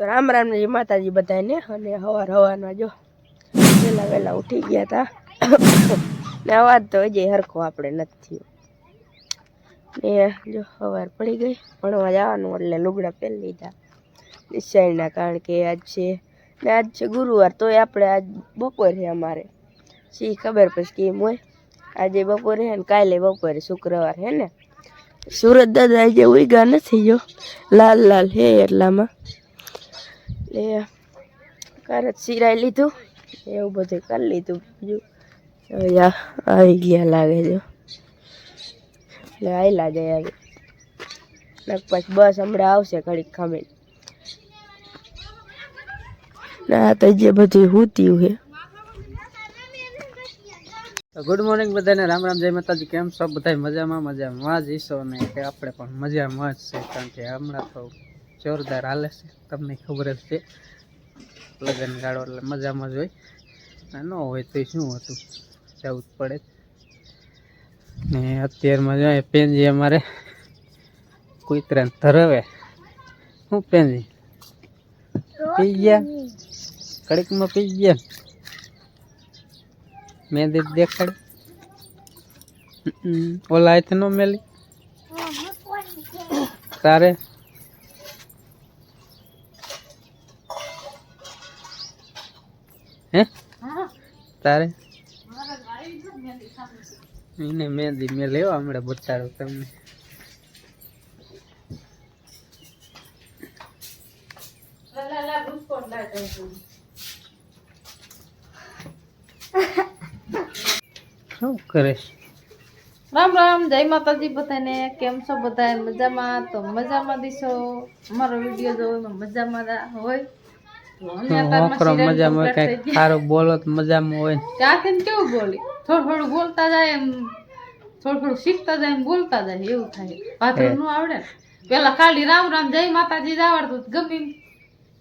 તો રામ રામ જય માતાજી બધાને અને હવાર હવાના જો વહેલા વહેલા ઉઠી ગયા હતા ને અવાજ તો હજી હરખો આપણે નથી ને જો સવાર પડી ગઈ. ભણવા જવાનું એટલે લુગડા પહેરી લીધા. નિશાળના કારણ કે આજ છે ને આજ છે ગુરુવાર, તોય આપણે આજ બપોર અમારે. શી ખબર પછી કેમ હોય? આજે બપોરે હે ને કાલે બપોરે શુક્રવાર હે ને? સુરત દાદા આજે ઉઈગા નથી જો. લાલ લાલ હે એટલામાં. એટલે કરત સિરાઈ લીધું, એવું બધું કરી લીધું. બીજું હવે આવી ગયા લાગે છે. એટલે આવેલા હવે. પછી બસ હમણાં આવશે ઘડીક ખામી ના તો જે બધું હુત્યું છે. ગુડ મોર્નિંગ બધાને, રામ રામ, જય માતાજી, કેમ છો? બધા મજામાં મજામાં. જ ઈશો ને કે આપણે પણ મજામાં જ છે, કારણ કે હમણાં તો જોરદાર હાલે છે. તમને ખબર જ છે. લગ્ન ગાળો એટલે મજામાં જ હોય. ન હોય તો શું હતું? જવું જ પડે. ને અત્યારમાં જાય પેનજી અમારે કુતરાને ધરાવે. શું પેનજી પી ગયા? કડીકમાં પી ગયા? મહેંદી દેખાડ. ઓલા હાથે ન મેલી? તારે? હે? તારે? એને મહેંદી મેં લેવા હમણાં બતાડો તમને. શું કરે રામ રામ જય માતાજી બધાને. કેમ છો બધા મજામાં? તો મજામાં દીશો. અમારો વીડિયો જો મજામાં હોય. તો અમે શું અત્યારમાં હોકરો serial મજામાં હોય કંઈક સારું બોલો તો મજામાં હોય. ત્યાંથી કેવું બોલી? થોડું થોડું બોલતા જાય એમ થોડું થોડું શીખતા જાય એમ બોલતા જાય એવું થાય. પાછળનું આવડે પેલા ખાલી રામ રામ જય માતાજી જ આવડતું ગમે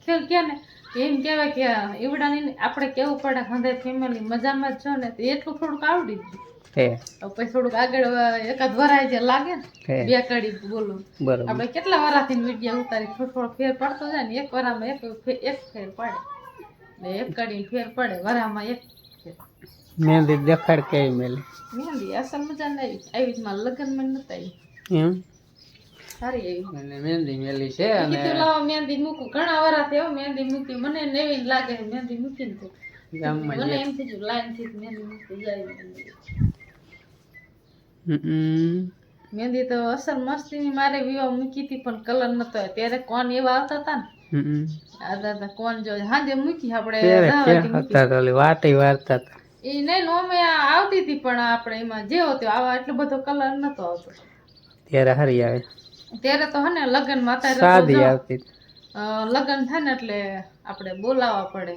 ખેલ કે ને. એમ કહેવાય કે એવડાની આપણે કેવું પડે હંધે ફેમિલી મજામાં જ છો ને. તો એટલું થોડુંક આવડી જ પછી થોડુંક આગળ એકાદ વરાય જે લાગે ને બે કડી બોલો. આપણે કેટલા વરાથી મીડિયા ઉતારી થોડો થોડો ફેર પડતો જાય ને એક વરામાં એક એક ફેર પડે. ને એક કડી ફેર પડે વરામાં એક મહેંદી દેખાડ કે મેલી? મહેંદી અસલ મજા ના આવી આવી જ મારા લગ્નમાં નથી આવી. એમ? સારી આવી અને મહેંદી મેલી છે અને કીધું લાવો મહેંદી મૂકું. ઘણા વરાથી હવે મહેંદી મૂકી મને નવી લાગે મહેંદી મૂકીને તો. મને એમ થઈ ગયું લાઈનથી મહેંદી મૂકી જાય. મહેંદી. તો અસર તો ની મસ્તીની મારે વિવાહ મૂકી હતી પણ કલર નતો. ત્યારે કોણ એવા આવતા હતા ને હમ. આ કોણ જો હાજે મૂકી આપણે. હતા વાટી વાર્તા હતા એ નહીં નોમે આવતી હતી પણ આપણે એમાં જે હતો આવા એટલો બધો કલર નતો આવતો ત્યારે હરી આવે ત્યારે તો હે ને લગ્નમાં અત્યારે તો સાદી આવતી લગ્ન થાય ને એટલે આપણે બોલાવવા પડે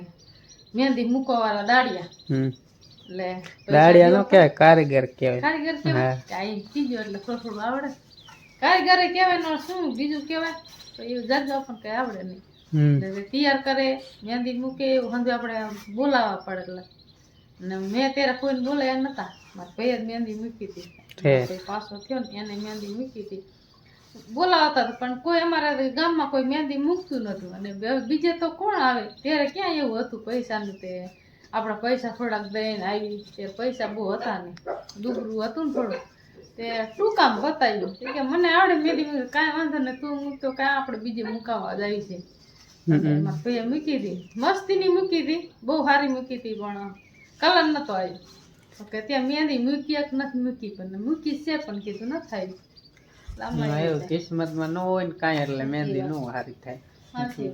મહેંદી મૂકવા વાળા દાડિયા. એટલે દાડિયા નો કહેવાય કારીગર કહેવાય? કારીગર કેવાય કે આ ઈ કીધું એટલે થોડું થોડું આવડે. કારીગરે કહેવાય શું? બીજું કહેવાય? તો એવું જાજો પણ કઈ આવડે નહીં. તૈયાર કરે મહેંદી મૂકે એવું સમજો આપણે બોલાવવા પડે એટલે. ને મેં ત્યારે કોઈને બોલાયા નતા. મારા ભાઈએ જ મહેંદી મૂકી હતી. છે. કોઈ પાસો થયો ને એને મહેંદી મૂકી હતી. બોલાવતા હતા પણ કોઈ અમારા ગામમાં કોઈ મહેંદી મૂકતું નતું. અને બીજે તો કોણ આવે? ત્યારે ક્યાં એવું હતું પૈસાનું તે? આપણા પૈસા થોડાક દઈને આવી તે પૈસા બહુ હતા ને ડુબરું હતું ને થોડું. તે શું કામ બતાવ્યું? કે મને આવડે મૂકી કાંઈ વાંધો ને તું મૂકતો કાંઈ આપણે બીજે મુકાવા જ આવી છે. ભાઈએ મૂકી હતી મસ્તીની મૂકી હતી બહુ સારી મૂકી હતી પણ કલર નતો આવ્યો. કે ત્યાં મેંદી મૂકી એક નથી મૂકી પણ મૂકી છે પણ કીધું ન થાય. કિસ્મતમાં ન હોય ને કાંઈ એટલે મહેંદી નો સારી થાય.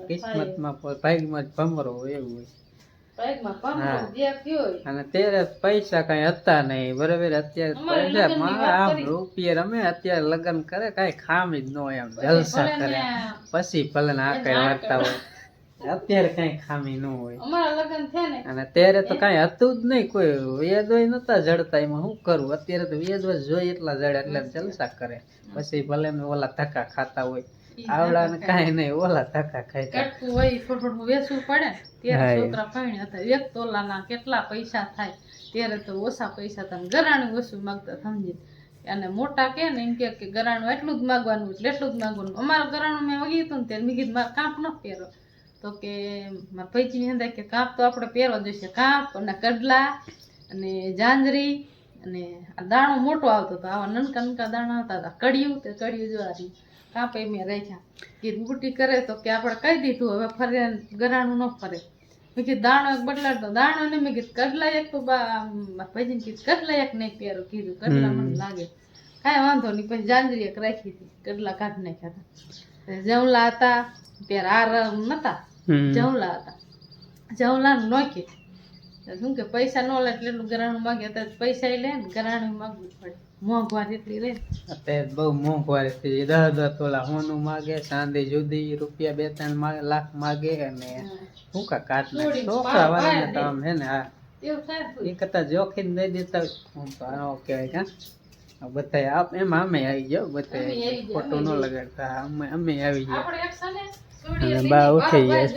કિસ્મતમાં ભાગમાં ભમરો હોય એવું હોય. અને ત્યારે પૈસા કઈ હતા નહીં. બરાબર અત્યારે આમ રૂપિયા રમે અત્યારે લગ્ન કરે કઈ ખામી જ ન હોય આમ જલસા કરે. પછી ભલે ને કઈ વાર્તા હોય. અત્યારે કઈ ખામી ન હોય. અને ત્યારે તો કઈ હતું જ નહીં કોઈ વેદોય નતા જડતા એમાં શું કરવું? અત્યારે તો વેદો જોઈ એટલા જડે એટલે જલસા કરે. પછી ભલે ઓલા ધક્કા ખાતા હોય. આવડા ને કઈ નહીં ઓલા ધક્કા ખાઈ કટકું હોય થોડું થોડું વેચવું પડે. ત્યારે છોકરા પરણ્યા હતા. એક તોલાના કેટલા પૈસા થાય? ત્યારે તો ઓછા પૈસા તમે ગરાણું ઓછું માગતા સમજી અને મોટા કે ને એમ કે ગરાણું એટલું જ માગવાનું એટલે એટલું જ માગવાનું. અમારું ગરાણું મેં વગી હતું ને ત્યારે મેં કીધું મારે કાંપ ન પહેરો. તો કે મારા પૈચીની અંદર કે કાપ તો આપણે પહેરવા જોઈશે કાપ અને કડલા અને જાંજરી અને આ દાણો મોટો આવતો હતો. આવા નનકા નનકા દાણા આવતા હતા. કડિયું તે કડિયું જોવાથી કાપે મેં રાખ્યા. કે બુટી કરે તો કે આપણે કહી દીધું હવે ફરે ગરાણું ન ફરે. મેં કીધું દાણો એક બદલાડતો દાણો ને મેં કીધું કડલા એક તો ભાઈજીને કીધું કડલા એક નહીં પહેરો. કીધું કડલા મને લાગે. કાંઈ વાંધો નહીં પછી જાંજરી એક રાખી હતી કડલા કાઢી નાખ્યા હતા. જવલા હતા ત્યારે આ નતા. જવલા હતા. જવલા નોખી શું કે પૈસા ન લે એટલે એટલું ગરાણું માગે અત્યારે પૈસા લે ને ગરાણું માગવું પડે. મોંઘવારી એટલી રે. અત્યારે બહુ મોંઘવારી થઈ. દસ દસ તોલા સોનું માગે ચાંદી જુદી રૂપિયા બે ત્રણ લાખ માગે અને શું કા કાટ. છોકરા વાળાને તો આમ હે ને હા. એ કરતા જોખીમ દઈ દેતા હું તો આવો કહેવાય કા બધા આપ એમાં અમે આવી જાઓ બધા આવી ન લગાડતા અમે અમે આવી સાને અને બા ઉઠી બાર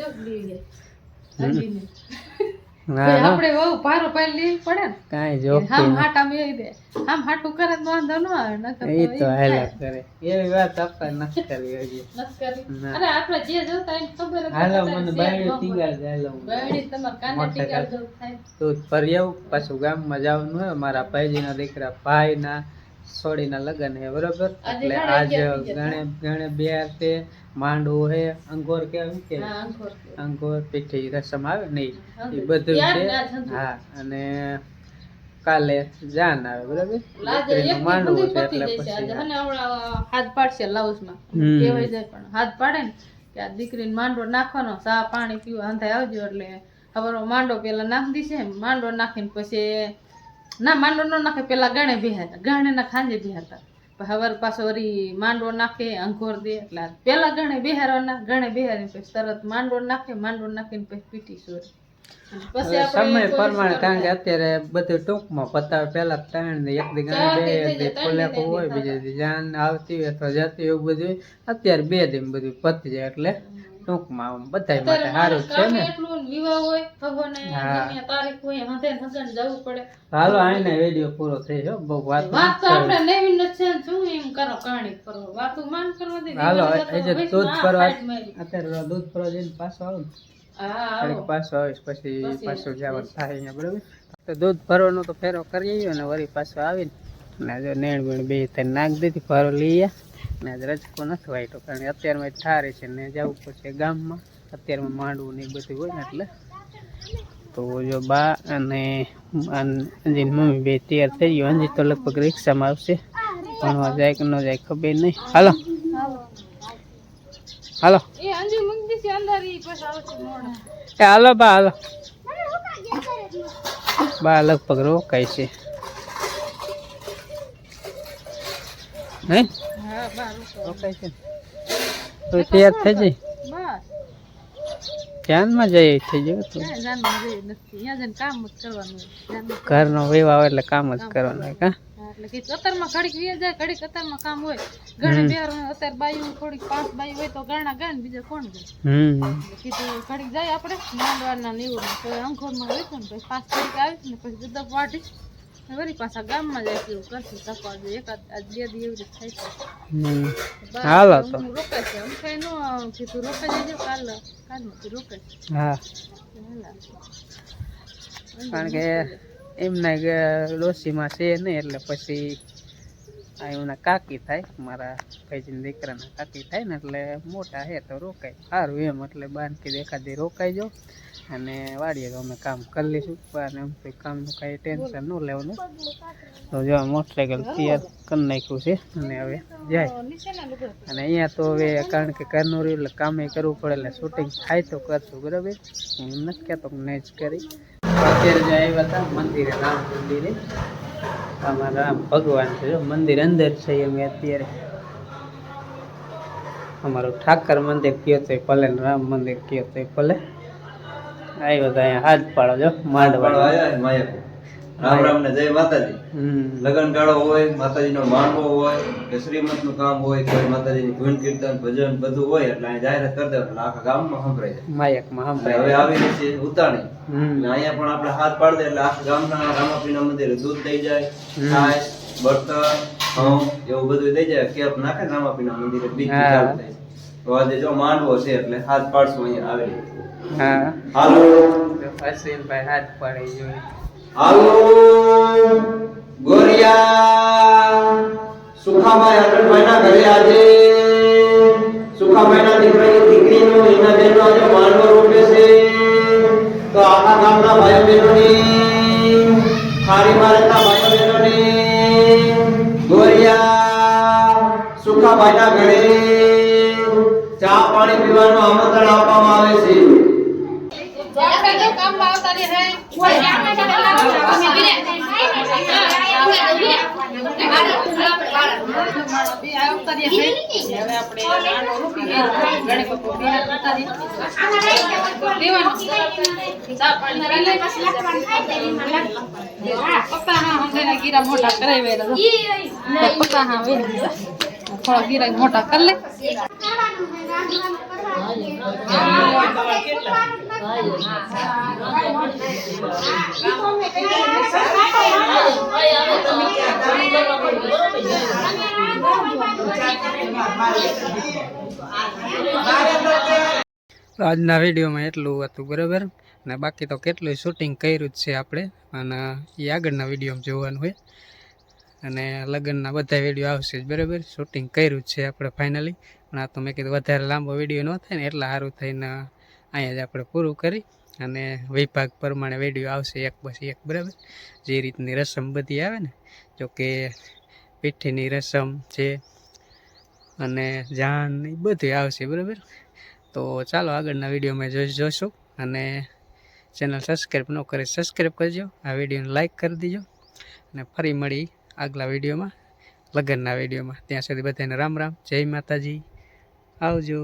આપણે વહુ ભારો પાડી લેવી પડે ને કાંઈ હામ જોખી હાટા મેળી દે હામ હાટું કરે તો વાંધો ન આવે નકર એ તો તો ઈ હાલ્યા થાય. કરે એવી વાત આપણે કરી હજી કરી. ના. અરે આપણે જે જોતા એને ખબર જ હાલો મને બાયડી દે, હાલો બાયડી તમારે કાને થાય. આવું પાછું ગામમાં જવાનું હોય મારા ભાઈજીના દીકરા ભાઈના સોડીના લગ્ન હે બરોબર? એટલે આજ ગણે ગણે બેર છે માંડવું હે અંગોર કે અંકોર. અંગોર પીઠી રસમ આવે નહીં એ બધું છે? હા અને કાલે જાન આવે બરાબર? માંડવું છે એટલે પછી હાથ પાડશે લાઉસમાં. કહેવાય જાય પણ હાથ પાડે ને કે આ દીકરીને માંડવો નાખવાનો સા પાણી પીવા અંધાય આવજો એટલે હવે માંડો પેલા નાખી દીશે માંડો નાખીને પછી ના માંડો ન નાખે પેલા ગણે બિહારતા ગણે ના ખાંજે બિહારતા પછી હવે પાછો વરી માંડવો નાખે અંઘોર દે એટલે પેલા ગણે બિહારવાના ગણે બિહારીને પછી તરત માંડવો નાખે માંડવો નાખીને પછી પીટી સોરી. સમય પ્રમાણે કારણ કે અત્યારે બધું ટૂંકમાં પતાવે પેલા ત્રણ ને એક દી ગણે બે ફુલેકો હોય બીજે દી જાન આવતી હોય અથવા જતી હોય એવું બધું અત્યારે બે દી બધું પતી જાય એટલે. ટૂંકમાં બધાય માટે સારું છે ને. એટલું વિવાહ હોય ખબર ને તારીખ હોય હંધે ને જવું પડે. હાલો આઈને વીડિયો પૂરો થઈ ગયો બહુ વાત વાત તો આપણે નવીન ન છે શું એમ કરો કહાણી કરો વાતું માન કરવા દે હાલો એ જે દૂધ ફરવા મારી. અત્યારે દૂધ ભરવા જઈને પાછો આવું. હા આવો. પાછો આવીશ પછી પાછો પાછું જવાનું થાય અહીંયા બરોબર? તો દૂધ ભરવાનો તો ફેરો કરી આવ્યો ને વળી પાછો આવીને ને જો નેણ બેણ બે ત્રણ નાખ દીધી ફરો લઈ ગયા ને આજ રજકો નથી વાયટો કારણ કે અત્યારમાં ઠારે છે ને જવું પડશે ગામમાં. અત્યારમાં માંડવું ને બધું હોય ને એટલે. તો જો બા અને અંજીની મમ્મી બે તૈયાર થઈ ગયો અંજી તો લગભગ રિક્ષામાં આવશે. ભણવા જાય કે ન જાય ખબર નહીં. હાલો. હાલો. અંજુ એ હાલો બા હાલો. બા લગભગ રોકાય છે. હે? તો તૈયાર થઈ બસ ધ્યાનમાં જઈએ થઈ તો. હોય. ઘરનો એટલે કામ જ કરવાનું હોય કા? હા, એટલે કે કતારમાં ઘડીક વીએ જાય ઘડીક કતારમાં કામ હોય. ઘણી બેર અત્યારે બાયું થોડીક પાંચ બાયું હોય તો ગણા ગાય ને બીજા કોણ જાય કીધું ઘડીક જાય આપણે માંડવાના ને એવું તો અંખોરમાં રહીશું ને પછી પાંચ તારીખ આવી ને પછી દુધક ને વળી પાછા ગામમાં જાય એવું કરશું તકવા જોઈએ એકાદ આજ બે દી એવી રીતે થાય છે હમ તો હું છે હું કઈ નો કીધું રોકાઈ જજો કાલ કાલમાંથી રોકાય હા કારણ કે એમના ડોશીમાં છે નહીં એટલે પછી એમના કાકી થાય મારા ભાઈજીના દીકરાના કાકી થાય ને એટલે મોટા હે તો રોકાય સારું એમ એટલે બાન દેખાતી રોકાઈ જાઓ અને વાડીએ તો અમે કામ કરી લઈશું. અને એમ કંઈ કામનું કાંઈ ટેન્શન ન લેવાનું. તો જો મોટરસાઇકલ તૈયાર કરી નાખ્યું છે અને હવે જાય. અને અહીંયા તો હવે કારણ કે કરનું રહ્યું એટલે કામે કરવું પડે એટલે શૂટિંગ થાય તો કરશું, બરાબર? હું એમ નથી કહેતો નહીં જ કરી. અત્યારે જે આવ્યા હતા મંદિરે, રામ મંદિરે. અમારા રામ ભગવાન છે. જો મંદિર અંદર છે અમે અત્યારે. અમારું ઠાકર મંદિર કયો તો ભલે રામ મંદિર કયો તો ભલે. આવ્યો તો અહીંયા હાથ પાડો જો માંડવા રામ રામ ને જય માતાજી. લગન ગાળો હોય માતાજીનો માંડવો હોય કે શ્રીમંતનું કામ હોય કે માતાજીની ગુણ કીર્તન ભજન બધું હોય એટલે અહીં જાહેરાત કરી એટલે આખા ગામમાં સંભળાય જાય માયકમાં સંભળાય હવે આવી રહી છે ઉતાણી. અહીંયા પણ આપણે હાથ પાડી દે એટલે આખા ગામના રામાપીના મંદિરે દૂધ થઈ જાય. છાશ બળતણ ઘઉં એવું બધું થઈ જાય. કેપ નાખે ને રામાપીના મંદિરે બીજ ચાલુ થાય તો આજે જો માંડવો છે એટલે હાથ પાડશું અહીંયા આવી. હા. હાલો. અશ્વિનભાઈ હાથ પાડે જોઈ હાલો. ગોરિયા. સુખાભાઈ ભાઈ ના ઘરે આજે. સુખાભાઈ ના દીકરાની દીકરીનો એના બેનો આજે માનવ રૂપે છે. તો આખા ગામના ભાઈઓ બહેનોની ખારી ભાઈ ભાઈઓ બહેનોની, ગોરિયા સુખાભાઈ ના ઘરે, ચા પાણી પીવાનું આમંત્રણ આપવામાં આવે છે કામમાં આવતા પપ્પા હા હંધેના ગીરા મોટા કરાવે પપ્પા હા વે થોડા ગીરા મોટા કરી લે આજના વિડીયોમાં એટલું હતું, બરાબર? અને બાકી તો કેટલું શૂટિંગ કર્યું જ છે આપણે, અને એ આગળના વિડીયોમાં જોવાનું હોય. અને લગ્નના બધા વીડિયો આવશે જ, બરાબર? શૂટિંગ કર્યું જ છે આપણે ફાઇનલી પણ આ તો મેં કીધું, વધારે લાંબો વીડિયો ન થાય ને, એટલા સારું થઈને અહીંયા જ આપણે પૂરું કરી અને વિભાગ પ્રમાણે વીડિયો આવશે એક પછી એક, બરાબર? જે રીતની રસમ બધી આવે ને, જો કે પીઠીની રસમ છે અને જાન એ બધું આવશે, બરાબર? તો ચાલો આગળના વિડીયોમાં જોઈ જોઈશું અને ચેનલ સબસ્ક્રાઈબ ન કરે સબસ્ક્રાઈબ કરજો, આ વિડીયોને લાઈક કરી દીજો અને ફરી મળી આગલા વિડીયોમાં લગ્નના વિડીયોમાં ત્યાં સુધી બધાને રામ રામ, જય માતાજી. આવજો.